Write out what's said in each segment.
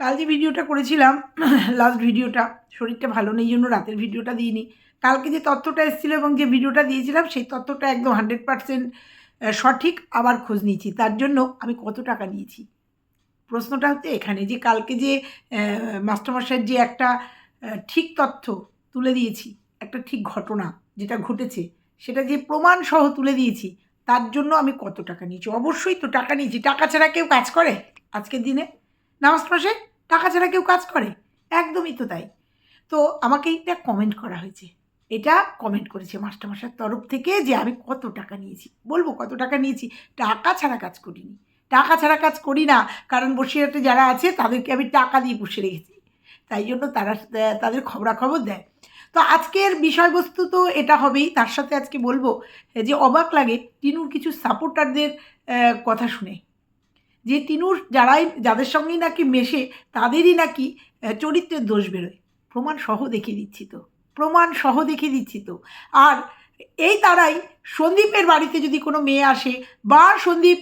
কাল যে ভিডিওটা করেছিলাম লাস্ট ভিডিওটা, শরীরটা ভালো নেই জন্য রাতের ভিডিওটা দিইনি। কালকে যে তথ্যটা এসেছিল এবং যে ভিডিওটা দিয়েছিলাম, সেই তথ্যটা একদম হান্ড্রেড পারসেন্ট সঠিক, আবার খোঁজ নিয়েছি। তার জন্য আমি কত টাকা নিয়েছি? প্রশ্নটা হচ্ছে এখানে যে কালকে যে মাস্টারমশাইয়ের যে একটা ঠিক তথ্য তুলে দিয়েছি, একটা ঠিক ঘটনা যেটা ঘটেছে, সেটা যে প্রমাণ সহ তুলে দিয়েছি, তার জন্য আমি কত টাকা নিয়েছি? অবশ্যই তো টাকা নিয়েছি। টাকা ছাড়া কেউ কাজ করে আজকের দিনে? মাসে টাকা ছাড়া কেউ কাজ করে? একদমই তো তাই। তো আমাকে এটা কমেন্ট করা হয়েছে। এটা কমেন্ট করেছে মাস্টারমশার তরফ থেকে যে আমি কত টাকা নিয়েছি। বলব কত টাকা নিয়েছি? টাকা ছাড়া কাজ করিনি। টাকা ছাড়া কাজ করি না। কারণ বসিরহাটে যারা আছে, তাদেরকে আমি টাকা দিয়ে বসে রেখেছি। তাই জন্য তারা, তাদের খবরাখবর দেয়। তো আজকের বিষয়বস্তু তো এটা হবেই। তার সাথে আজকে বলব যে অবাক লাগে টিনুর কিছু সাপোর্টারদের কথা শুনে। যে টিনুর যারাই যাদের সঙ্গেই নাকি মেশে, তাদেরই নাকি চরিত্রের দোষ বেরোয়। প্রমাণ সহ দেখিয়ে দিচ্ছি তো। প্রমাণ সহ দেখিয়ে দিচ্ছি তো। আর এই তারাই সন্দীপের বাড়িতে যদি কোনো মেয়ে আসে বা সন্দীপ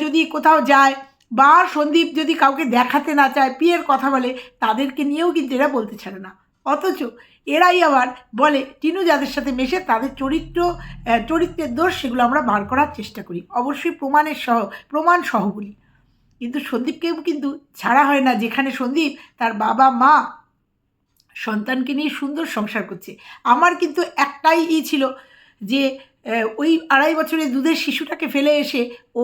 যদি কোথাও যায় বা সন্দীপ যদি কাউকে দেখাতে না চায়, পিয়ের কথা বলে, তাদেরকে নিয়েও কিন্তু এরা বলতে ছাড়ে না। অথচ এরাই আবার বলে টিনু যাদের সাথে মেশে, তাদের চরিত্র চরিত্রের দোষ, সেগুলো আমরা বার করার চেষ্টা করি। অবশ্যই প্রমাণের সহ, প্রমাণ সহ বলি। কিন্তু সন্দীপকেও কিন্তু ছাড়া হয় না। যেখানে সন্দীপ তার বাবা, মা সন্তানকে নিয়ে সুন্দর সংসার করছে। আমার কিন্তু একটাই ই ছিল যে ওই আড়াই বছরের দুধের শিশুটাকে ফেলে এসে ও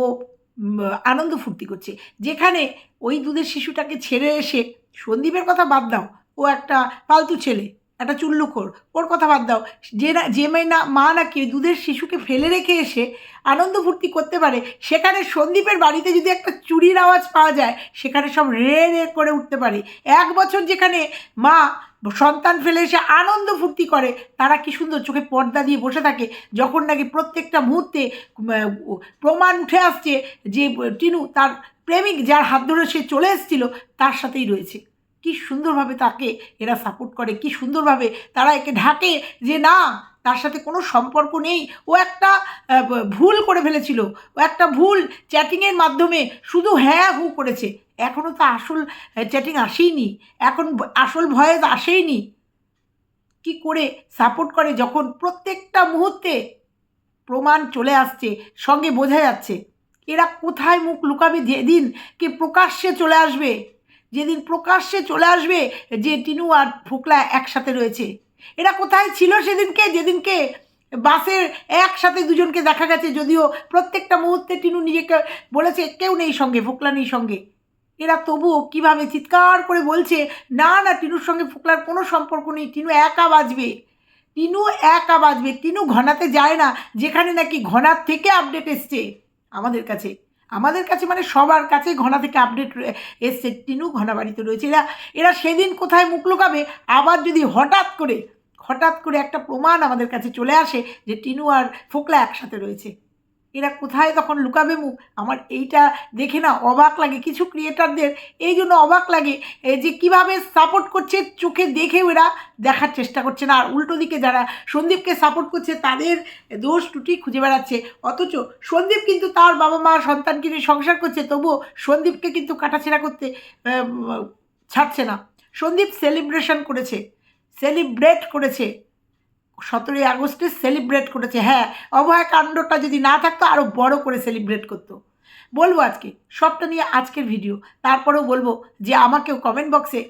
আনন্দ ফুর্তি করছে। যেখানে ওই দুধের শিশুটাকে ছেড়ে এসে সন্দীপের কথা বাদ দাও। ও একটা পালতু ছেলে। একটা চুল্লুকোর ওর কথা বাদ দাও। যে না, যে মেয়ে না, মা নাকি দুধের শিশুকে ফেলে রেখে এসে আনন্দ ফুর্তি করতে পারে, সেখানে সন্দীপের বাড়িতে যদি একটা চুরির আওয়াজ পাওয়া যায়, সেখানে সব রে রে করে উঠতে পারে। এক বছর যেখানে মা সন্তান ফেলে এসে আনন্দ ফুর্তি করে, তারা কি সুন্দর চোখে পর্দা দিয়ে বসে থাকে, যখন নাকি প্রত্যেকটা মুহূর্তে প্রমাণ উঠে আসছে যে, টিনু তার প্রেমিক যার হাত ধরে সে চলে এসেছিল, তার সাথেই রয়েছে। কি সুন্দরভাবে তাকে এরা সাপোর্ট করে, কি সুন্দরভাবে তারা একে ঢাকে যে না, তার সাথে কোনো সম্পর্ক নেই। ও একটা ভুল করে ফেলেছিল। ও একটা ভুল চ্যাটিংয়ের মাধ্যমে শুধু হ্যাঁ হু করেছে। এখনও তো আসল চ্যাটিং আসেইনি। এখন আসল ভয়েস আসেইনি। কি করে সাপোর্ট করে যখন প্রত্যেকটা মুহূর্তে প্রমাণ চলে আসছে, সঙ্গে বোঝা যাচ্ছে। এরা কোথায় মুখ লুকাবে যেদিন কে প্রকাশ্যে চলে আসবে? যেদিন প্রকাশ্যে চলে আসবে যে টিনু আর ফোকলা একসাথে রয়েছে। এরা কোথায় ছিল সেদিনকে? যেদিনকে বাসের একসাথে দুজনকে দেখা গেছে, যদিও প্রত্যেকটা মুহূর্তে টিনু নিজেকে বলেছে, কেউ নেই সঙ্গে, ফোকলা নেই সঙ্গে। এরা তবুও কীভাবে চিৎকার করে বলছে, না না, টিনুর সঙ্গে ফোকলার কোনো সম্পর্ক নেই, টিনু একা বাজবে। টিনু একা বাজবে, টিনু ঘনাতে যায় না, যেখানে নাকি ঘনার থেকে আপডেট এসছে আমাদের কাছে। আমাদের কাছে মানে সবার কাছে ঘনা থেকে আপডেট এসছে। টিনু ঘনা বাড়িতে রয়েছে। এরা এরা সেদিন কোথায় মুখ লুকাবে? আবার যদি হঠাৎ করে হঠাৎ করে একটা প্রমাণ আমাদের কাছে চলে আসে যে টিনু আর ফোকলা একসাথে রয়েছে। এরা কোথায় তখন লুকাবে মুখ? আমার এইটা দেখে না অবাক লাগে কিছু ক্রিয়েটারদের এই জন্য অবাক লাগে যে কীভাবে সাপোর্ট করছে চোখে দেখেও এরা দেখার চেষ্টা করছে না। আর উল্টো দিকে যারা সন্দীপকে সাপোর্ট করছে তাদের দোষ ত্রুটি খুঁজে বেড়াচ্ছে। অথচ সন্দীপ কিন্তু তার বাবা মা, সন্তানকে নিয়ে সংসার করছে, তবুও সন্দীপকে কিন্তু কাটাছেড়া করতে ছাড়ছে না। সন্দীপ সেলিব্রেশন করেছে সেলিব্রেট করেছে। সতেরোই আগস্টে সেলিব্রেট করেছে। হ্যাঁ অভয় কাণ্ডটা যদি না থাকতো আরও বড় করে সেলিব্রেট করতো। বলব আজকে, সবটা নিয়ে আজকের ভিডিও তারপরেও বলব যে আমাকেও কমেন্ট বক্সে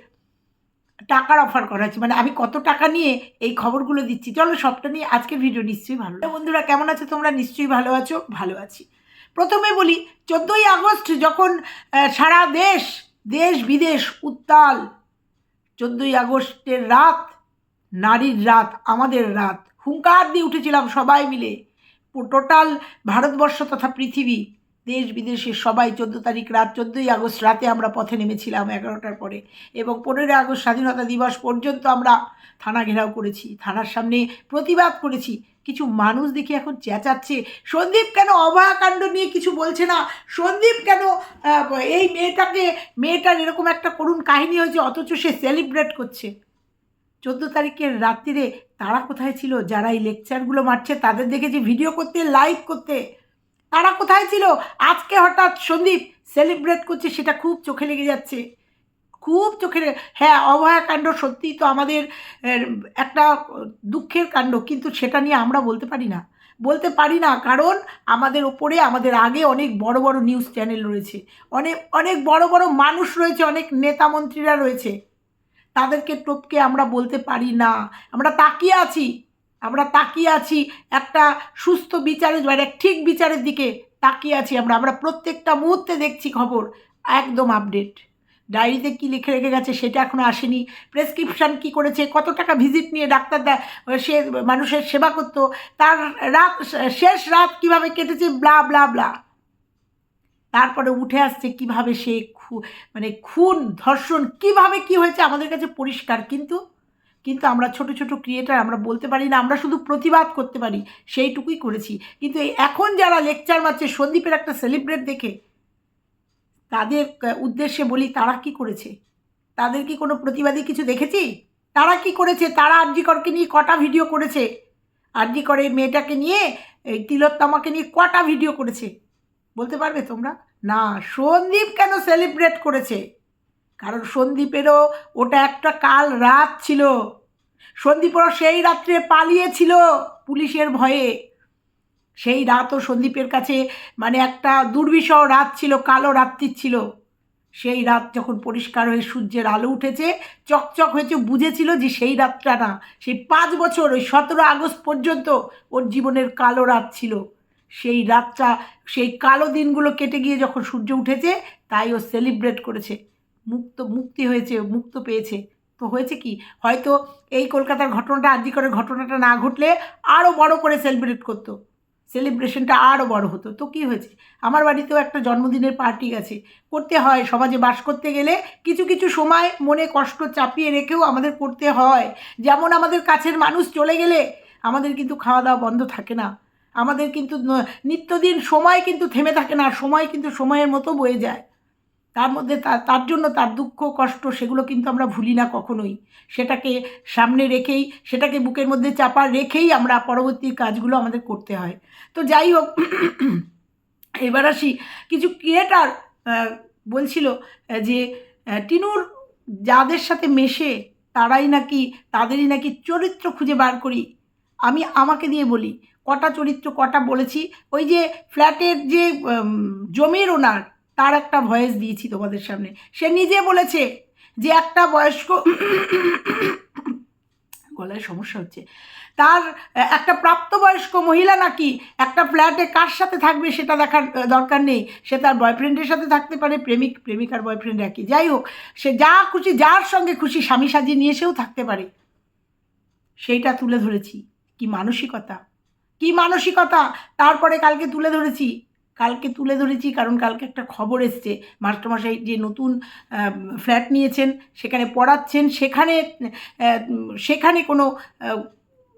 টাকার অফার করা হয়েছে। মানে আমি কত টাকা নিয়ে এই খবরগুলো দিচ্ছি। চলো সবটা নিয়ে আজকের ভিডিও নিশ্চয়ই ভালো বন্ধুরা, কেমন আছো তোমরা? নিশ্চয়ই ভালো আছো, ভালো আছি। প্রথমে বলি, চোদ্দোই আগস্ট যখন সারা দেশ দেশ বিদেশ উত্তাল, চোদ্দোই আগস্টের রাত নারীর রাত, আমাদের রাত। হুঙ্কার দিয়ে উঠেছিলাম সবাই মিলে। টোটাল ভারতবর্ষ তথা পৃথিবী, দেশ বিদেশে সবাই চোদ্দ তারিখ রাত, চোদ্দোই আগস্ট রাতে আমরা পথে নেমেছিলাম এগারোটার পরে এবং পনেরোই আগস্ট স্বাধীনতা দিবস পর্যন্ত আমরা থানা ঘেরাও করেছি। থানার সামনে প্রতিবাদ করেছি। কিছু মানুষ দেখি এখন চেঁচাচ্ছে, সন্দীপ কেন অভয়াকাণ্ড নিয়ে কিছু বলছে না? সন্দীপ কেন এই মেয়েটাকে, মেয়েটার এরকম একটা করুণ কাহিনী হয়েছে, অথচ সে সেলিব্রেট করছে। চোদ্দ তারিখের রাত্রিরে তারা কোথায় ছিল? যারা এই লেকচারগুলো মারছে, তাদের দেখেছি ভিডিও করতে লাইভ করতে। তারা কোথায় ছিল? আজকে হঠাৎ সন্দীপ সেলিব্রেট করছে, সেটা খুব চোখে লেগে যাচ্ছে। খুব চোখের হ্যাঁ অভয়াকাণ্ড সত্যিই তো আমাদের একটা দুঃখের কাণ্ড, কিন্তু সেটা নিয়ে আমরা বলতে পারি না। বলতে পারি না, কারণ আমাদের ওপরে, আমাদের আগে অনেক বড় বড় নিউজ চ্যানেল রয়েছে। অনেক অনেক বড় বড় মানুষ রয়েছে, অনেক নেতা মন্ত্রীরা রয়েছে। তাদেরকে টপকে আমরা বলতে পারি না। আমরা তাকিয়ে আছি, আমরা তাকিয়ে আছি, একটা সুস্থ বিচারের মানে ঠিক বিচারের দিকে তাকিয়ে আছি আমরা। আমরা প্রত্যেকটা মুহূর্তে দেখছি খবর, একদম আপডেট ডায়েরিতে কি লিখে রেখে গেছে সেটা এখনও আসেনি। প্রেসক্রিপশন কি করেছে, কত টাকা ভিজিট নিয়ে ডাক্তার সে মানুষের সেবা করতো, তার রাত, শেষ রাত কীভাবে কেটেছে ব্লা ব্লা ব্লা তারপরে উঠে আসছে কীভাবে সে খু- মানে খুন, ধর্ষণ, কীভাবে কি হয়েছে আমাদের কাছে পরিষ্কার। কিন্তু কিন্তু আমরা ছোট ছোট ক্রিয়েটার, আমরা বলতে পারি না, আমরা শুধু প্রতিবাদ করতে পারি, সেইটুকুই করেছি। কিন্তু এখন যারা লেকচার মারছে, সন্দীপের একটা সেলিব্রেট দেখে, তাদের উদ্দেশ্যে বলি, তারা কি করেছে? তাদের কি কোনো প্রতিবাদী কিছু দেখেছি? তারা কি করেছে? তারা আরজিকরকে নিয়ে কটা ভিডিও করেছে? আরজিকরের মেয়েটাকে নিয়ে তিলোত্তমাকে নিয়ে কটা ভিডিও করেছে? বলতে পারবে তোমরা? না, সন্দীপ কেন সেলিব্রেট করেছে? কারণ সন্দীপেরও ওটা একটা কাল রাত ছিল। সন্দীপেরও সেই রাত্রে পালিয়েছিল পুলিশের ভয়ে। সেই রাতও সন্দীপের কাছে মানে একটা দুর্বিষহ রাত ছিল, কালো রাত্রি ছিল। সেই রাত যখন পরিষ্কার হয়ে সূর্যের আলো উঠেছে, চকচক হয়েছে, বুঝেছিল যে সেই রাতটা না, সেই পাঁচ বছর, ওই সতেরো আগস্ট পর্যন্ত ওর জীবনের কালো রাত ছিল। সেই রাতটা, সেই কালো দিনগুলো কেটে গিয়ে যখন সূর্য উঠেছে, তাই ও সেলিব্রেট করেছে। মুক্ত, মুক্তি হয়েছে, মুক্ত পেয়েছে। তো হয়েছে কি? হয়তো এই কলকাতার ঘটনাটা আর্জি করে ঘটনাটা না ঘটলে আরও বড় করে সেলিব্রেট করতো। সেলিব্রেশনটা আরও বড় হতো। তো কী হয়েছে? আমার বাড়িতেও একটা জন্মদিনের পার্টি গেছে করতে হয়, সমাজে বাস করতে গেলে কিছু কিছু সময় মনে কষ্ট চাপিয়ে রেখেও আমাদের করতে হয়। যেমন আমাদের কাছের মানুষ চলে গেলে আমাদের কিন্তু খাওয়া দাওয়া বন্ধ থাকে না। আমাদের কিন্তু নিত্যদিন সময় কিন্তু থেমে থাকে না, সময় কিন্তু সময়ের মতো বয়ে যায়। তার মধ্যে তার জন্য তার দুঃখ, কষ্ট, সেগুলো কিন্তু আমরা ভুলি না কখনোই। সেটাকে সামনে রেখেই, সেটাকে বুকের মধ্যে চাপা রেখেই আমরা পরবর্তী কাজগুলো আমাদের করতে হয়। তো যাই হোক, এবার আসি। কিছু ক্রিয়েটার বলছিল যে টিনুর যাদের সাথে মেশে, তারাই নাকি, তাদেরই নাকি চরিত্র খুঁজে বার করি। আমি আমাকে দিয়ে বলি কটা চরিত্র, কটা বলেছি, ওই যে ফ্ল্যাটের যে জমির ওনার, তার একটা ভয়েস দিয়েছি তোমাদের সামনে। সে নিজে বলেছে যে একটা বয়স্ক গলায় সমস্যা হচ্ছে। তার, একটা প্রাপ্তবয়স্ক মহিলা নাকি একটা ফ্ল্যাটে কার সাথে থাকবে সেটা দেখার দরকার নেই। সে তার বয়ফ্রেন্ডের সাথে থাকতে পারে, প্রেমিক, প্রেমিকার বয়ফ্রেন্ড একই। যাই হোক, সে যা খুশি, যার সঙ্গে খুশি স্বামী সাজিয়ে নিয়ে এসেও থাকতে পারে। সেইটা তুলে ধরেছি। কি মানসিকতা। কি মানসিকতা? তারপরে কালকে তুলে ধরেছি। কালকে তুলে ধরেছি কারণ কালকে একটা খবর এসছে। মাস্টারমশাই যে নতুন ফ্ল্যাট নিয়েছেন সেখানে পড়াচ্ছেন সেখানে সেখানে কোনো আহ,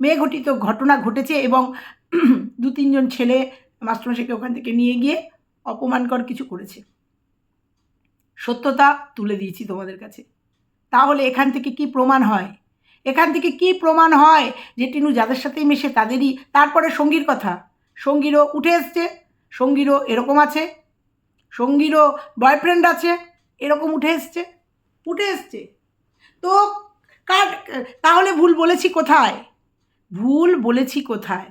মেয়েঘটিত ঘটনা ঘটেছে এবং দু তিনজন ছেলে মাস্টারমশাইকে ওখান থেকে নিয়ে গিয়ে অপমানকর কিছু করেছে। সত্যতা তুলে দিয়েছি তোমাদের কাছে। তাহলে এখান থেকে কি প্রমাণ হয়? এখান থেকে কি প্রমাণ হয় যে টিনু যাদের সাথেই মেশে তাদেরই? তারপরে সঙ্গীর কথা। সঙ্গীরও উঠে এসছে, সঙ্গীরও এরকম আছে, সঙ্গীরও বয়ফ্রেন্ড আছে, এরকম উঠে এসছে উঠে এসছে। তো কার, তাহলে ভুল বলেছি কোথায়? ভুল বলেছি কোথায়?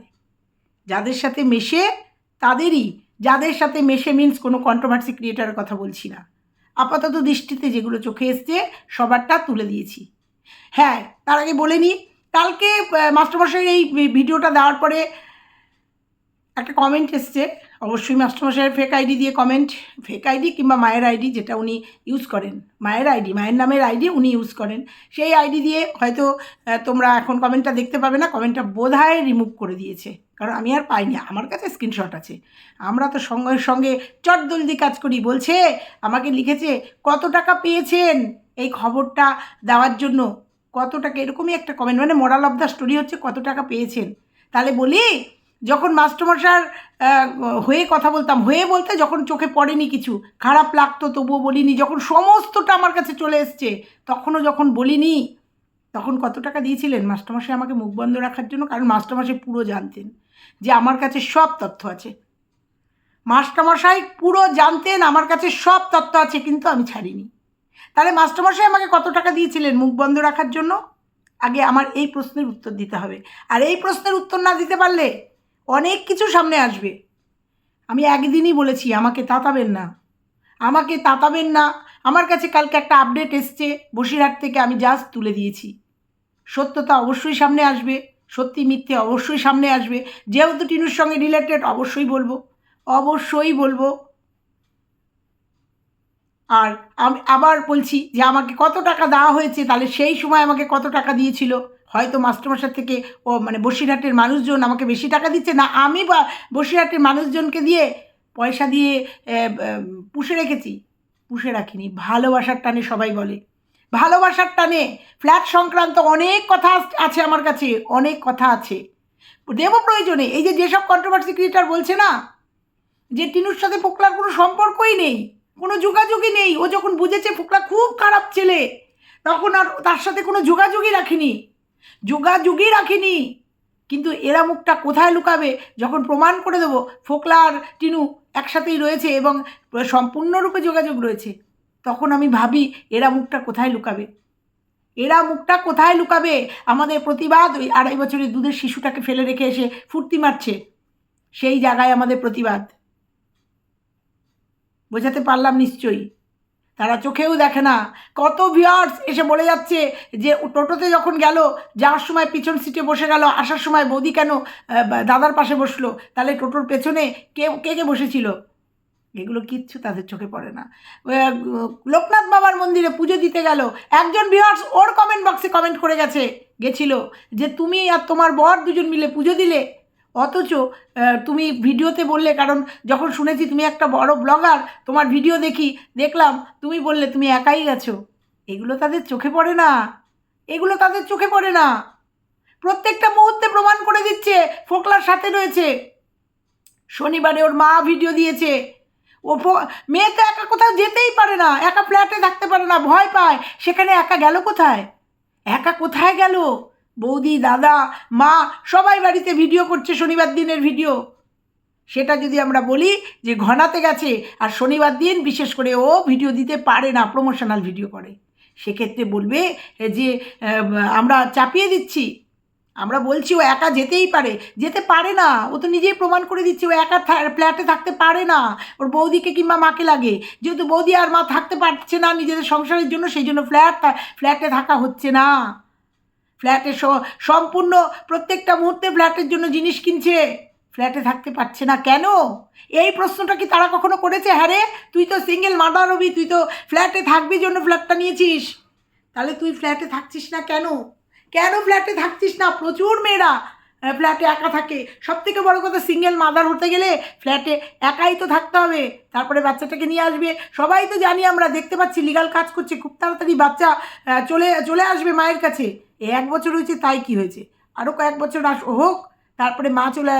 যাদের সাথে মেশে তাদেরই। যাদের সাথে মেশে মিন্স কোনো কন্ট্রোভার্সি ক্রিয়েটারের কথা বলছি না। আপাতত দৃষ্টিতে যেগুলো চোখে এসছে, সবারটা তুলে দিয়েছি। হ্যাঁ তার আগে বলে নিই কালকে মাস্টারমশাইয়ের এই ভিডিওটা দেওয়ার পরে একটা কমেন্ট এসছে। অবশ্যই মাস্টারমশাইয়ের ফেক আইডি দিয়ে কমেন্ট ফেক আইডি কিংবা মায়ের আইডি যেটা উনি ইউজ করেন। মায়ের আইডি মায়ের নামের আইডি উনি ইউজ করেন। সেই আইডি দিয়ে হয়তো তোমরা এখন কমেন্টটা দেখতে পাবে না কমেন্টটা বোধহয় রিমুভ করে দিয়েছে। কারণ আমি আর পাইনি, আমার কাছে স্ক্রিনশট আছে। আমরা তো সঙ্গে সঙ্গে চটদলদি কাজ করি, বলছে, আমাকে লিখেছে, কত টাকা পেয়েছেন? এই খবরটা দেওয়ার জন্য কত টাকা এরকমই একটা কমেন্ট মানে মোরাল অফ দ্য স্টোরি হচ্ছে কত টাকা পেয়েছেন। তাহলে বলি, যখন মাস্টারমশার হয়ে কথা বলতাম, হয়ে বলতে যখন চোখে পড়েনি কিছু, খারাপ লাগতো তবুও বলিনি, যখন সমস্তটা আমার কাছে চলে এসছে, তখনও যখন বলিনি, তখন কত টাকা দিয়েছিলেন? মাস্টারমশাই আমাকে মুখ বন্ধ রাখার জন্য, কারণ মাস্টারমশাই পুরো জানতেন যে আমার কাছে সব তথ্য আছে। মাস্টারমশাই পুরো জানতেন, আমার কাছে সব তথ্য আছে, কিন্তু আমি ছাড়িনি। তাহলে মাস্টারমশাই আমাকে কত টাকা দিয়েছিলেন? মুখ বন্ধ রাখার জন্য? আগে আমার এই প্রশ্নের উত্তর দিতে হবে। আর এই প্রশ্নের উত্তর না দিতে পারলে অনেক কিছু সামনে আসবে। আমি একদিনই বলেছি, আমাকে তাতাবেন না। আমাকে তাতাবেন না। আমার কাছে কালকে একটা আপডেট এসছে, বসিরহাট থেকে আমি জাস্ট তুলে দিয়েছি। সত্যতা অবশ্যই সামনে আসবে, সত্যি মিথ্যে অবশ্যই সামনে আসবে। যেহেতু টিনুর সঙ্গে রিলেটেড অবশ্যই বলব। অবশ্যই বলব। আর আমি আবার বলছি যে আমাকে কত টাকা দেওয়া হয়েছে, তাহলে সেই সময় আমাকে কত টাকা দিয়েছিল? হয়তো মাস্টারমশার থেকে ও মানে বসিরহাটের মানুষজন আমাকে বেশি টাকা দিচ্ছে না, আমি বা বসিরহাটের মানুষজনকে দিয়ে পয়সা দিয়ে পুষে রেখেছি। পুষে রাখিনি, ভালোবাসার টানে সবাই বলে। ভালোবাসার টানে ফ্ল্যাট সংক্রান্ত অনেক কথা আছে আমার কাছে, অনেক কথা আছে। দেব প্রয়োজনে, এই যে যেসব কন্ট্রোভার্সি ক্রিয়েটার বলছে না, যে টিনুর সাথে পোকলার কোনো সম্পর্কই নেই। কোনো যোগাযোগই নেই। ও যখন বুঝেছে ফোকলা খুব খারাপ ছেলে, তখন আর তার সাথে কোনো যোগাযোগই রাখিনি। যোগাযোগই রাখিনি। কিন্তু এরা মুখটা কোথায় লুকাবে? যখন প্রমাণ করে দেবো, ফোকলা আর টিনু একসাথেই রয়েছে এবং সম্পূর্ণরূপে যোগাযোগ রয়েছে, তখন আমি ভাবি এরা মুখটা কোথায় লুকাবে? এরা মুখটা কোথায় লুকাবে? আমাদের প্রতিবাদ ওই আড়াই বছরের দুধের শিশুটাকে ফেলে রেখে এসে ফুর্তি মারছে। সেই জায়গায় আমাদের প্রতিবাদ। বোঝাতে পারলাম নিশ্চয়ই। তারা চোখেও দেখে না। কত ভিউয়ার্স এসে বলে যাচ্ছে যে টোটোতে যখন গেল, যাওয়ার সময় পিছন সিটে বসে গেল, আসার সময় বৌদি কেন দাদার পাশে বসল? তাহলে টোটোর পেছনে কে কে কে বসেছিল? এগুলো কিচ্ছু তাদের চোখে পড়ে না। লোকনাথ বাবার মন্দিরে পুজো দিতে গেল। একজন ভিউয়ার্স ওর কমেন্ট বক্সে কমেন্ট করে গেছে, গেছিল যে, তুমি আর তোমার বর দুজন মিলে পুজো দিলে অথচ তুমি ভিডিওতে বললে, কারণ যখন শুনেছি তুমি একটা বড় ব্লগার, তোমার ভিডিও দেখি, দেখলাম, তুমি বললে তুমি একাই গেছো। এগুলো তাদের চোখে পড়ে না। এগুলো তাদের চোখে পড়ে না। প্রত্যেকটা মুহূর্তে প্রমাণ করে দিচ্ছে, ফোকলার সাথে রয়েছে। শনিবারে ওর মা ভিডিও দিয়েছে। ও মেয়ে তো একা কোথাও যেতেই পারে না, একা ফ্ল্যাটে থাকতে পারে না, ভয় পায়। সেখানে একা গেল কোথায়? একা কোথায় গেল? বৌদি, দাদা, মা সবাই বাড়িতে ভিডিও করছে শনিবার দিনের ভিডিও সেটা যদি আমরা বলি যে ঘনাতে গেছে, আর শনিবার দিন বিশেষ করে ও ভিডিও দিতে পারে না প্রমোশনাল ভিডিও করে। সেক্ষেত্রে বলবে যে আমরা চাপিয়ে দিচ্ছি। আমরা বলছি ও একা যেতেই পারে। যেতে পারে না। ও তো নিজেই প্রমাণ করে দিচ্ছে, ও একা ফ্ল্যাটে থাকতে পারে না। ওর বৌদিকে কিংবা মাকে লাগে। যেহেতু বৌদি আর মা থাকতে পারছে না নিজেদের সংসারের জন্য, সেই জন্য ফ্ল্যাট ফ্ল্যাটে থাকা হচ্ছে না। ফ্ল্যাটে সম্পূর্ণ প্রত্যেকটা মুহূর্তে ফ্ল্যাটের জন্য জিনিস কিনছে। ফ্ল্যাটে থাকতে পারছে না কেন? এই প্রশ্নটা কি তারা কখনো করেছে? হ্যাঁ রে, তুই তো সিঙ্গেল মাদার হবি, তুই তো ফ্ল্যাটে থাকবি জন্য ফ্ল্যাটটা নিয়েছিস। তাহলে তুই ফ্ল্যাটে থাকছিস না কেন? কেন ফ্ল্যাটে থাকছিস না? প্রচুর মেয়েরা ফ্ল্যাটে একা থাকে। সব থেকে বড় কথা সিঙ্গেল মাদার হতে গেলে ফ্ল্যাটে একাই তো থাকতে হবে। তারপরে বাচ্চাটাকে নিয়ে আসবে। সবাই তো জানি আমরা দেখতে পাচ্ছি লিগাল কাজ করছে। খুব তাড়াতাড়ি বাচ্চা চলে চলে আসবে মায়ের কাছে। এই এক বছর হয়েছে, তাই কি হয়েছে? আরও কয়েক বছর আস, হোক, তারপরে মা চলে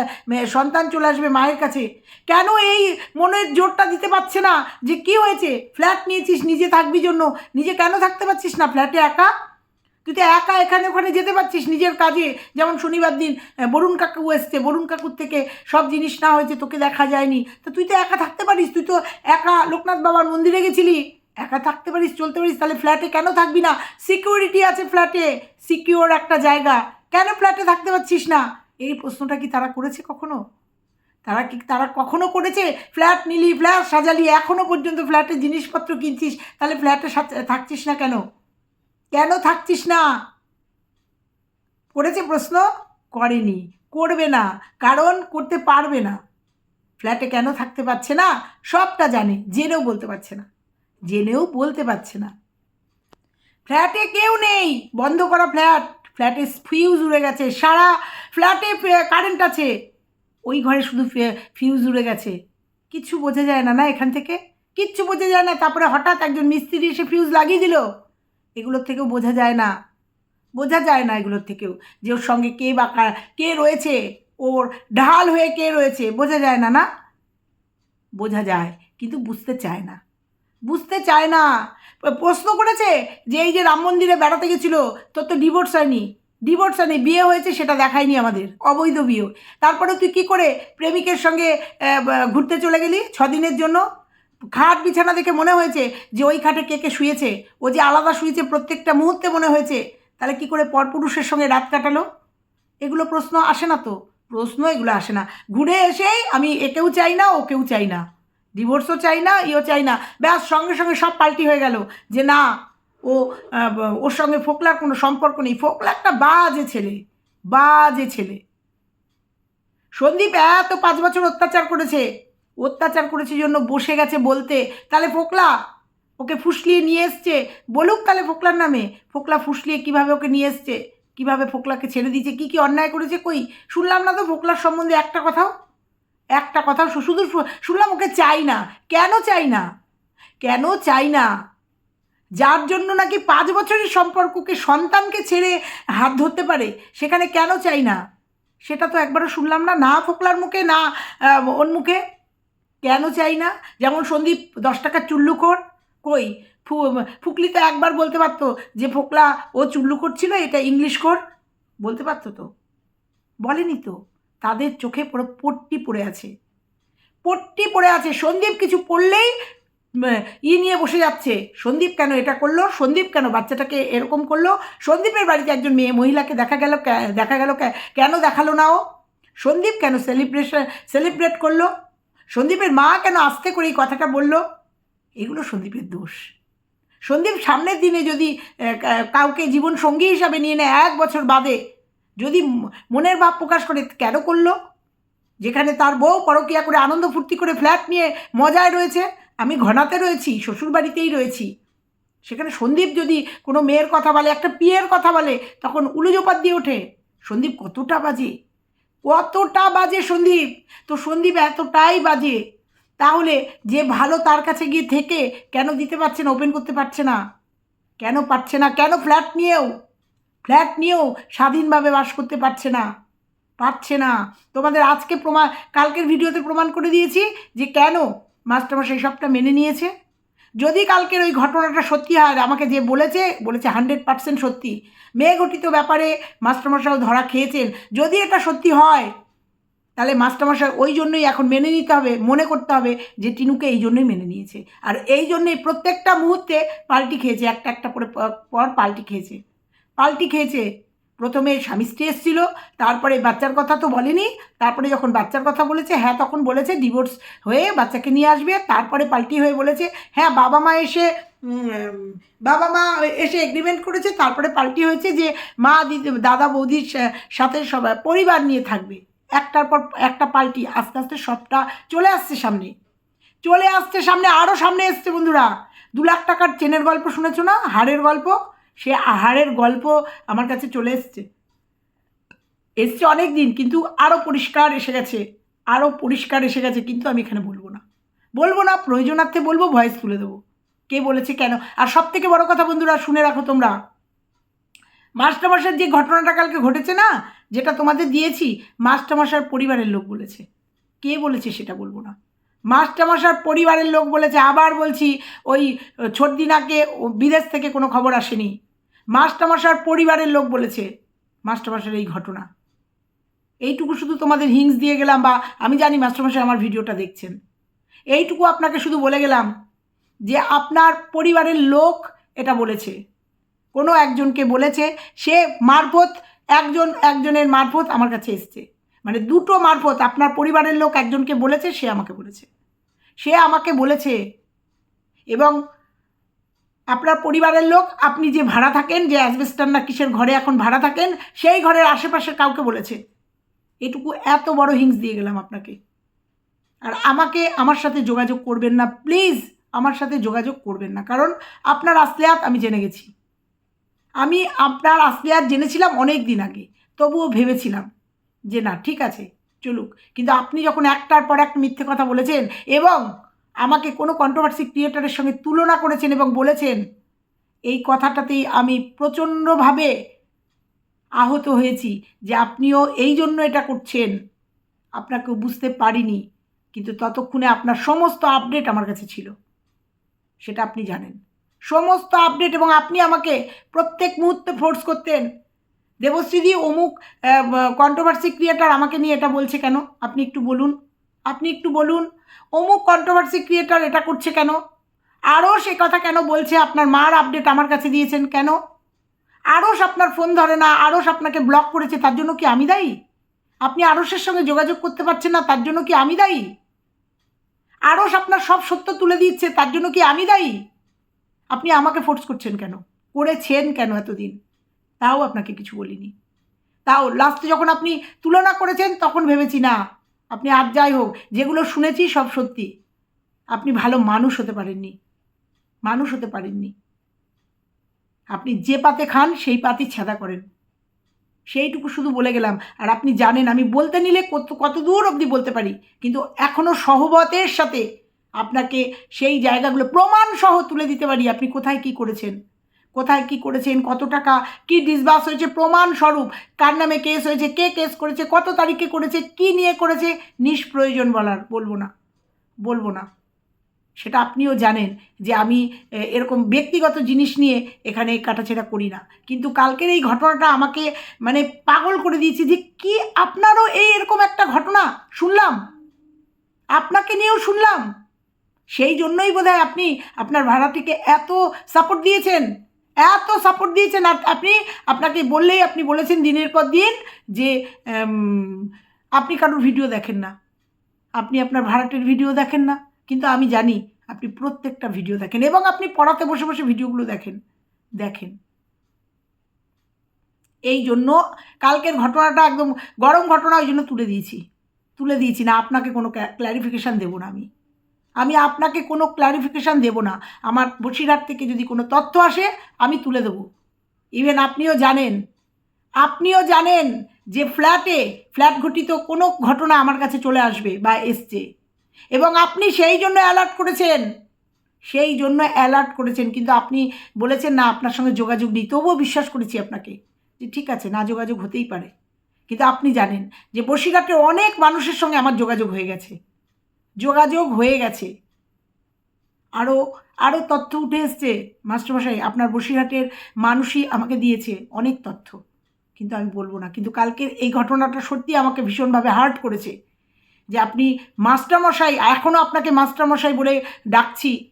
সন্তান চলে আসবে মায়ের কাছে। কেন এই মনের জোরটা দিতে পারছে না? যে কি হয়েছে? ফ্ল্যাট নিয়েছিস, নিজে থাকবি জন্য। নিজে কেন থাকতে পারছিস না? ফ্ল্যাটে একা? তুই তো একা এখানে ওখানে যেতে পারছিস নিজের কাজে। যেমন শনিবার দিন বরুণ কাকু এসছে। বরুণ কাকুর থেকে সব জিনিস না হয়েছে, তোকে দেখা যায়নি। তো তুই তো একা থাকতে পারিস, তুই তো একা লোকনাথ বাবার মন্দিরে গেছিলি। একা থাকতে পারিস, চলতে পারিস, তাহলে ফ্ল্যাটে কেন থাকবি না? সিকিউরিটি আছে ফ্ল্যাটে সিকিউর একটা জায়গা। কেন ফ্ল্যাটে থাকতে পারছিস না? এই প্রশ্নটা কি তারা করেছে কখনো? তারা কি, তারা কখনো করেছে ফ্ল্যাট নিলি ফ্ল্যাট সাজালি, এখনও পর্যন্ত ফ্ল্যাটের জিনিসপত্র কিনছিস, তাহলে ফ্ল্যাটে থাকছিস না কেন? কেন থাকছিস না? করেছে প্রশ্ন? করেনি। করবে না। কারণ করতে পারবে না। ফ্ল্যাটে কেন থাকতে পারছে না? সবটা জানে, জেনেও বলতে পারছে না। জেনেও বলতে পারছে না। ফ্ল্যাটে কেউ নেই। বন্ধ করা ফ্ল্যাট। ফ্ল্যাটে ফিউজ উড়ে গেছে। সারা ফ্ল্যাটে কারেন্ট আছে। ওই ঘরে শুধু ফিউজ উড়ে গেছে। কিচ্ছু বোঝা যায় না না এখান থেকে? কিচ্ছু বোঝা যায় না। তারপরে হঠাৎ একজন মিস্ত্রি এসে ফিউজ লাগিয়ে দিল। এগুলোর থেকেও বোঝা যায় না। বোঝা যায় না এগুলোর থেকেও যে ওর সঙ্গে কে বা কা- রয়েছে? ওর ঢাল হয়ে কে রয়েছে? বোঝা যায় না না? বোঝা যায়, কিন্তু বুঝতে চায় না। বুঝতে চায় না। প্রশ্ন করেছে যে এই যে রাম মন্দিরে বেড়াতে গেছিল, তোর তো ডিভোর্স হয়নি। ডিভোর্স হয়নি, বিয়ে হয়েছে সেটা দেখায়নি আমাদের, অবৈধ বিয়ে। তারপরে তুই কি করে প্রেমিকের সঙ্গে ঘুরতে চলে গেলি ছ দিনের জন্য? খাট বিছানা দেখে মনে হয়েছে যে ওই খাটে কে কে শুয়েছে? ও যে আলাদা শুয়েছে প্রত্যেকটা মুহূর্তে মনে হয়েছে। তাহলে কি করে পরপুরুষের সঙ্গে রাত কাটালো? এগুলো প্রশ্ন আসে না তো। প্রশ্ন এগুলো আসে না। ঘুরে এসেই আমি একেও চাই না, ওকেও চাই না। ডিভোর্সও চাই না, ইও চাই না। ব্যাস, সঙ্গে সঙ্গে সব পাল্টি হয়ে গেল যে না, ও ওর সঙ্গে ফোকলার কোনো সম্পর্ক নেই। ফোকলা একটা বাজে ছেলে বাজে ছেলে। সন্দীপ এত পাঁচ বছর অত্যাচার করেছে। অত্যাচার করেছে জন্য বসে গেছে বলতে। তাহলে ফোকলা, ওকে ফুসলিয়ে নিয়ে এসছে। বলুক তাহলে ফোকলার নামে। ফোকলা ফুসলিয়ে কীভাবে ওকে নিয়ে এসছে? কীভাবে ফোকলাকে ছেড়ে দিয়েছে? কি কি অন্যায় করেছে কই? শুনলাম না তো ফোকলার সম্বন্ধে একটা কথাও? একটা কথাও? শু- শুধু শুনলাম ওকে চাই না। কেন চাই না? কেন চাই না? যার জন্য নাকি পাঁচ বছরের সম্পর্ককে সন্তানকে ছেড়ে হাত ধরতে পারে, সেখানে কেন চাই না? সেটা তো একবারও শুনলাম না। না ফোকলার মুখে, না ওর মুখে। কেন চাই না? যেমন সন্দীপ, দশ টাকার চুল্লু কর কই? ফু- ফুকলি তো একবার বলতে পারতো যে ফোকলা, ও চুল্লু করছিল এটা ইংলিশ কর বলতে পারতো তো? বলেনি তো? তাদের চোখে পুরো পট্টি পড়ে আছে। পট্টি পড়ে আছে। সন্দীপ কিছু পড়লেই ই নিয়ে বসে যাচ্ছে। সন্দীপ কেন এটা করল? সন্দীপ কেন বাচ্চাটাকে এরকম করল? সন্দীপের বাড়িতে একজন মেয়ে মহিলাকে দেখা গেল দেখা গেল কেন দেখাল না ও? সন্দীপ কেন সেলিব্রেশন সেলিব্রেট করল? সন্দীপের মা কেন আস্তে করে এই কথাটা বলল? এগুলো সন্দীপের দোষ। সন্দীপ সামনের দিনে যদি কাউকে জীবন সঙ্গী হিসাবে নিয়ে নেয় এক বছর বাদে, যদি মনের ভাব প্রকাশ করে, কেন করল? যেখানে তার বউ পরকিয়া করে আনন্দ ফুর্তি করে ফ্ল্যাট নিয়ে মজায় রয়েছে, আমি ঘনাতে রয়েছি, শ্বশুরবাড়িতেই রয়েছি। সেখানে সন্দীপ যদি কোনো মেয়ের কথা বলে, একটা পিয়ের কথা বলে, তখন উলুজোপাত দিয়ে ওঠে। সন্দীপ কতটা বাজে। কতটা বাজে সন্দীপ? তো সন্দীপ এতটাই বাজে। তাহলে যে ভালো তার কাছে গিয়ে থেকে কেন দিতে পারছে না ওপেন করতে পারছে না? কেন পারছে না? কেন ফ্ল্যাট নিয়েও? ফ্ল্যাট নিয়েও স্বাধীনভাবে বাস করতে পারছে না? পারছে না। তোমাদের আজকে প্রমাণ কালকের ভিডিওতে প্রমাণ করে দিয়েছি যে কেন মাস্টারমশাই সবটা মেনে নিয়েছে। যদি কালকের ওই ঘটনাটা সত্যি হয়, আমাকে যে বলেছে বলেছে হান্ড্রেড পার্সেন্ট সত্যি। মেয়ে ঘটিত ব্যাপারে মাস্টারমশাইও ধরা খেয়েছেন। যদি এটা সত্যি হয়, তাহলে মাস্টারমশাই ওই জন্যই এখন মেনে নিতে হবে, মনে করতে হবে যে টিনুকে এই জন্যই মেনে নিয়েছে। আর এই জন্যই প্রত্যেকটা মুহূর্তে পাল্টি খেয়েছে, একটা একটা করে পর পাল্টি খেয়েছে। পাল্টি খেয়েছে। প্রথমে স্বামী স্ত্রী এসেছিল, তারপরে বাচ্চার কথা তো বলেনি, তারপরে যখন বাচ্চার কথা বলেছে হ্যাঁ তখন বলেছে ডিভোর্স হয়ে বাচ্চাকে নিয়ে আসবে, তারপরে পাল্টি হয়ে বলেছে হ্যাঁ বাবা মা এসে বাবা মা এসে এগ্রিমেন্ট করেছে, তারপরে পাল্টি হয়েছে যে মা দিদি বৌদির সাথে সবাই পরিবার নিয়ে থাকবে। একটার পর একটা পাল্টি, আস্তে আস্তে সবটা চলে আসছে সামনে। চলে আসছে সামনে আরও সামনে এসছে বন্ধুরা। দু লাখ টাকার চেনের গল্প শুনেছো না? হাড়ের গল্প? সে আহারের গল্প আমার কাছে চলে এসছে। এসছে অনেক দিন কিন্তু আরও পরিষ্কার এসে গেছে আরও পরিষ্কার এসে গেছে, কিন্তু আমি এখানে বলব না। বলব না, প্রয়োজনার্থে বলব, ভয়েস তুলে দেবো। কে বলেছে, কেন? আর সব থেকে বড় কথা বন্ধুরা, শুনে রাখো তোমরা। মাস্টারমশার যে ঘটনাটা কালকে ঘটেছে না, যেটা তোমাদের দিয়েছি মাস্টারমশার পরিবারের লোক বলেছে। কে বলেছে সেটা বলব না। মাস্টারমশার পরিবারের লোক বলেছে, আবার বলছি, ওই ছোটদিনাকে বিদেশ থেকে কোনো খবর আসেনি। মাস্টারমশার পরিবারের লোক বলেছে মাস্টারমশার এই ঘটনা। এইটুকু শুধু তোমাদের হিংস দিয়ে গেলাম বা আমি জানি মাস্টারমশাই আমার ভিডিওটা দেখছেন। এইটুকু আপনাকে শুধু বলে গেলাম যে আপনার পরিবারের লোক এটা বলেছে। কোনো একজনকে বলেছে, সে মারফত একজন, একজনের মারফত আমার কাছে এসছে। মানে দুটো মারফত আপনার পরিবারের লোক একজনকে বলেছে, সে আমাকে বলেছে। সে আমাকে বলেছে এবং আপনার পরিবারের লোক, আপনি যে ভাড়া থাকেন, যে অ্যাসবেস্টার না কিসের ঘরে এখন ভাড়া থাকেন, সেই ঘরের আশেপাশে কাউকে বলেছে। এটুকু এত বড় হিংস দিয়ে গেলাম আপনাকে। আর আমাকে আমার সাথে যোগাযোগ করবেন না প্লিজ আমার সাথে যোগাযোগ করবেন না। কারণ আপনার আসলিয়াত আমি জেনে গেছি। আমি আপনার আসলিয়াত জেনেছিলাম অনেক দিন আগে, তবুও ভেবেছিলাম যে না, ঠিক আছে, চলুক। কিন্তু আপনি যখন একটার পর এক মিথ্যে কথা বলেছেন এবং আমাকে কোনো কন্ট্রোভার্সি ক্রিয়েটারের সঙ্গে তুলনা করেছেন এবং বলেছেন, এই কথাটাতেই আমি প্রচণ্ডভাবে আহত হয়েছি যে আপনিও এই জন্য এটা করছেন। আপনাকে বুঝতে পারিনি, কিন্তু ততক্ষণে আপনার সমস্ত আপডেট আমার কাছে ছিল। সেটা আপনি জানেন। সমস্ত আপডেট এবং আপনি আমাকে প্রত্যেক মুহূর্তে ফোর্স করতেন। দেবশ্রীদি অমুক কন্ট্রোভার্সি ক্রিয়েটার আমাকে নিয়ে এটা বলছে কেন? আপনি একটু বলুন। আপনি একটু বলুন, অমুক কন্ট্রোভার্সি ক্রিয়েটার এটা করছে কেন? আরও সে কথা কেন বলছে? আপনার মার আপডেট আমার কাছে দিয়েছেন কেন? আরস আপনার ফোন ধরে না আরস আপনাকে ব্লক করেছে, তার জন্য কি আমি দায়ী? আপনি আরসের সঙ্গে যোগাযোগ করতে পারছেন না, তার জন্য কি আমি দায়ী? আরস আপনার সব সত্য তুলে দিচ্ছে, তার জন্য কি আমি দায়ী? আপনি আমাকে ফোর্স করছেন কেন? করেছেন কেন এতদিন? তাও আপনাকে কিছু বলিনি। তাও লাস্টে যখন আপনি তুলনা করেছেন, তখন ভেবেছি না আপনি আর যাই হোক, যেগুলো শুনেছি সব সত্যি। আপনি ভালো মানুষ হতে পারেননি। মানুষ হতে পারেননি। আপনি যে পাতে খান, সেই পাতি ছেদা করেন। সেইটুকু শুধু বলে গেলাম। আর আপনি জানেন, আমি বলতে নিলে কত কত দূর অবধি বলতে পারি। কিন্তু এখনও সহবতের সাথে আপনাকে সেই জায়গাগুলো প্রমাণসহ তুলে দিতে পারি। আপনি কোথায় কি করেছেন? কোথায় কি করেছেন, কত টাকা, কি ডিসবাস হয়েছে প্রমাণ স্বরূপ কার নামে কেস হয়েছে, কে কেস করেছে, কত তারিখে করেছে, কি নিয়ে করেছে, নিষ্প্রয়োজন বলার, বলব না বলব না। সেটা আপনিও জানেন যে আমি এরকম ব্যক্তিগত জিনিস নিয়ে এখানে কাটাছেড়া করি না। কিন্তু কালকের এই ঘটনাটা আমাকে মানে পাগল করে দিয়েছে যে কি আপনারও এই এরকম একটা ঘটনা? শুনলাম। আপনাকে নিয়েও শুনলাম। সেই জন্যই বোধহয় আপনি আপনার ভাড়াটিকে এত সাপোর্ট দিয়েছেন। এত সাপোর্ট দিয়েছেন। আপনি, আপনাকে বললেই আপনি বলেছেন দিনের পর দিন যে আপনি কারোর ভিডিও দেখেন না। আপনি আপনার ভাড়াটের ভিডিও দেখেন না। কিন্তু আমি জানি আপনি প্রত্যেকটা ভিডিও দেখেন এবং আপনি পড়াতে বসে বসে ভিডিওগুলো দেখেন। দেখেন। এই জন্য কালকের ঘটনাটা একদম গরম ঘটনা ওই জন্য তুলে দিয়েছি। তুলে দিয়েছি না, আপনাকে কোনো ক্ল্যারিফিকেশান দেবো না আমি। আমি আপনাকে কোনো ক্ল্যারিফিকেশান দেবো না। আমার বসিরহাট থেকে যদি কোনো তথ্য আসে, আমি তুলে দেবো। ইভেন আপনিও জানেন আপনিও জানেন যে ফ্ল্যাটে ফ্ল্যাট ঘটিত কোনো ঘটনা আমার কাছে চলে আসবে বা এসছে। এবং আপনি সেই জন্য অ্যালার্ট করেছেন। সেই জন্য অ্যালার্ট করেছেন, কিন্তু আপনি বলেছেন, না, আপনার সঙ্গে যোগাযোগ নেই। তবুও বিশ্বাস করেছি আপনাকে যে ঠিক আছে, না যোগাযোগ হতেই পারে। কিন্তু আপনি জানেন যে বসিরহাটে অনেক মানুষের সঙ্গে আমার যোগাযোগ হয়ে গেছে। যোগাযোগ হয়ে গেছে। আরও আরও তথ্য উঠে এসছে, মাস্টারমশাই। আপনার বসিরহাটের মানুষই আমাকে দিয়েছে অনেক তথ্য। কিন্তু আমি বলব না। কিন্তু কালকের এই ঘটনাটা সত্যি আমাকে ভীষণভাবে হার্ট করেছে যে আপনি মাস্টারমশাই এখনও আপনাকে মাস্টারমশাই বলে ডাকছি।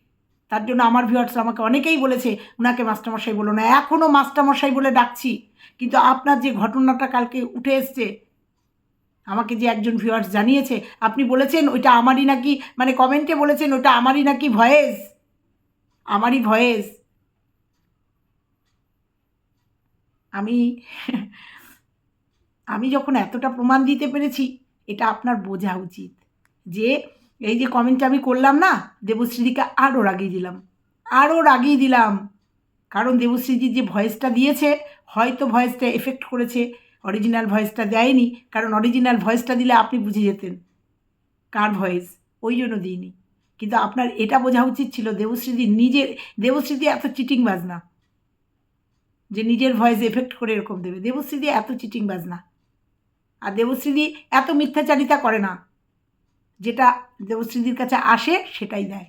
তার জন্য আমার ভিউয়ার্স আমাকে অনেকেই বলেছে ওনাকে মাস্টারমশাই বলো না এখনও মাস্টারমশাই বলে ডাকছি। কিন্তু আপনার যে ঘটনাটা কালকে উঠে এসছে আমাকে যে একজন ভিউয়ার্স জানিয়েছে, আপনি বলেছেন ওইটা আমারই নাকি মানে কমেন্টে বলেছেন ওটা আমারই নাকি ভয়েস? আমারই ভয়েস। আমি আমি যখন এতটা প্রমাণ দিতে পেরেছি, এটা আপনার বোঝা উচিত। যে এই যে কমেন্টটা আমি করলাম না, দেবশ্রীদিকে আরও রাগিয়ে দিলাম। আরও রাগিয়ে দিলাম। কারণ দেবশ্রীজির যে ভয়েসটা দিয়েছে, হয়তো ভয়েসটা এফেক্ট করেছে। অরিজিনাল ভয়েসটা দেয়নি, কারণ অরিজিনাল ভয়েসটা দিলে আপনি বুঝে যেতেন, কার ভয়েস ওই জন্য দিইনি। কিন্তু আপনার এটা বোঝা উচিত ছিল, দেবশ্রীদি নিজের দেবশ্রীদি এত চিটিং বাজনা, যে নিজের ভয়েস এফেক্ট করে এরকম দেবে। দেবশ্রীদি এত চিটিং বাজনা, আর দেবশ্রীদি এত মিথ্যাচারিতা করে না, যেটা দেবশ্রীদির কাছে আসে, সেটাই দেয়।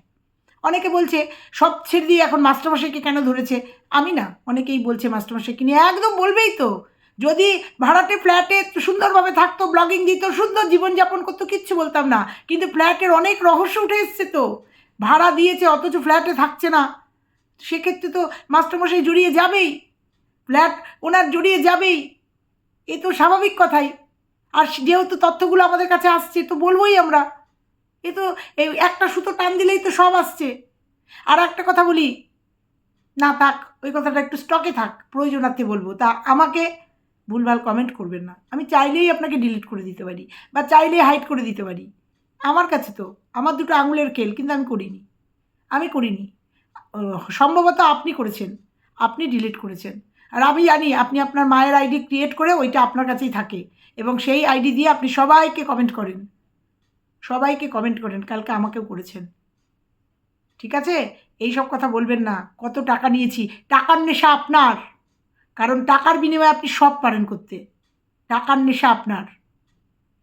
অনেকে বলছে, সব ছেড়ে দিয়ে এখন মাস্টারমশাইকে কেন ধরেছে? আমি না, অনেকেই বলছে মাস্টারমশাইকে নিয়ে, একদম বলবেই তো যদি ভাড়াটে ফ্ল্যাটে সুন্দরভাবে থাকতো ব্লগিং দিত, সুন্দর জীবনযাপন করতো, কিচ্ছু বলতাম না। কিন্তু ফ্ল্যাটের অনেক রহস্য উঠে এসছে তো। ভাড়া দিয়েছে, অথচ ফ্ল্যাটে থাকছে না। সেক্ষেত্রে তো মাস্টারমশাই জড়িয়ে যাবেই। ফ্ল্যাট ওনার জড়িয়ে যাবেই। এ তো স্বাভাবিক কথাই। আর যেহেতু তথ্যগুলো আমাদের কাছে আসছে, তো বলবোই আমরা। এ তো এই একটা সুতো টান দিলেই তো সব আসছে। আর একটা কথা বলি। না, থাক, ওই কথাটা একটু স্টকে থাক, প্রয়োজনার্থে বলব। তা আমাকে ভুলভাল কমেন্ট করবেন না। আমি চাইলেই আপনাকে ডিলিট করে দিতে পারি বা চাইলেই হাইড করে দিতে পারি। আমার কাছে তো, আমার দুটো আঙুলের খেল, কিন্তু আমি করিনি। আমি করিনি। সম্ভবত আপনি করেছেন। আপনি ডিলিট করেছেন। আর আমি জানি আপনি আপনার মায়ের আইডি ক্রিয়েট করে ওইটা আপনার কাছেই থাকে এবং সেই আইডি দিয়ে আপনি সবাইকে কমেন্ট করেন। সবাইকে কমেন্ট করেন, কালকে আমাকেও করেছেন। ঠিক আছে? এই সব কথা বলবেন না। কত টাকা নিয়েছি। টাকার নেশা আপনার। কারণ টাকার বিনিময়ে আপনি সব পারেন করতে। টাকার নেশা আপনার।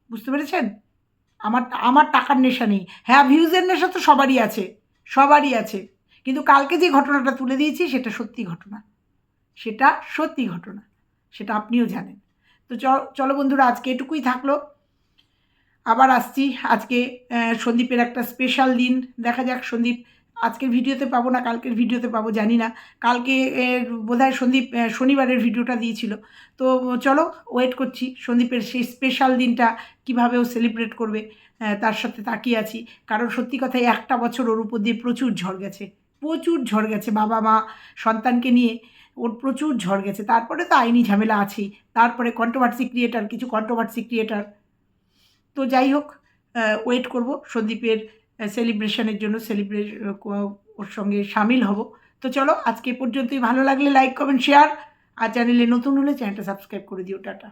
বুঝতে পেরেছেন? আমার আমার টাকার নেশা নেই। হ্যাঁ ভিউজের নেশা তো সবারই আছে। সবারই আছে। কিন্তু কালকে যে ঘটনাটা তুলে দিয়েছি, সেটা সত্যি ঘটনা। সেটা সত্যি ঘটনা। সেটা আপনিও জানেন। তো চলো বন্ধুরা, আজকে এটুকুই থাকল। আবার আসছি। আজকে সন্দীপের একটা স্পেশাল দিন। দেখা যাক সন্দীপ আজকের ভিডিওতে পাবো না, কালকের ভিডিওতে পাবো, জানি না। কালকে বোধহয় সন্দীপ শনিবারের ভিডিওটা দিয়েছিল। তো চলো ওয়েট করছি। সন্দীপের সেই স্পেশাল দিনটা কীভাবে ও সেলিব্রেট করবে তার সাথে তাকিয়ে আছি। কারণ সত্যি কথাই একটা বছর ওর উপর দিয়ে প্রচুর ঝড় গেছে। প্রচুর ঝড় গেছে বাবা, মা, সন্তানকে নিয়ে। ওর প্রচুর ঝড় গেছে। তারপরে তো আইনি ঝামেলা আছেই। তারপরে কন্ট্রোভার্সি ক্রিয়েটার কিছু কন্ট্রোভার্সি ক্রিয়েটার তো যাই হোক ওয়েট করব সন্দীপের সেলিব্রেশনের জন্য সেলিব্রেশ ওর সঙ্গে সামিল হব। তো চলো, আজকে পর্যন্তই। ভালো লাগলে লাইক, কমেন্ট, শেয়ার। আর চ্যানেলে নতুন হলে চ্যানেলটা সাবস্ক্রাইব করে দিও। টাটা।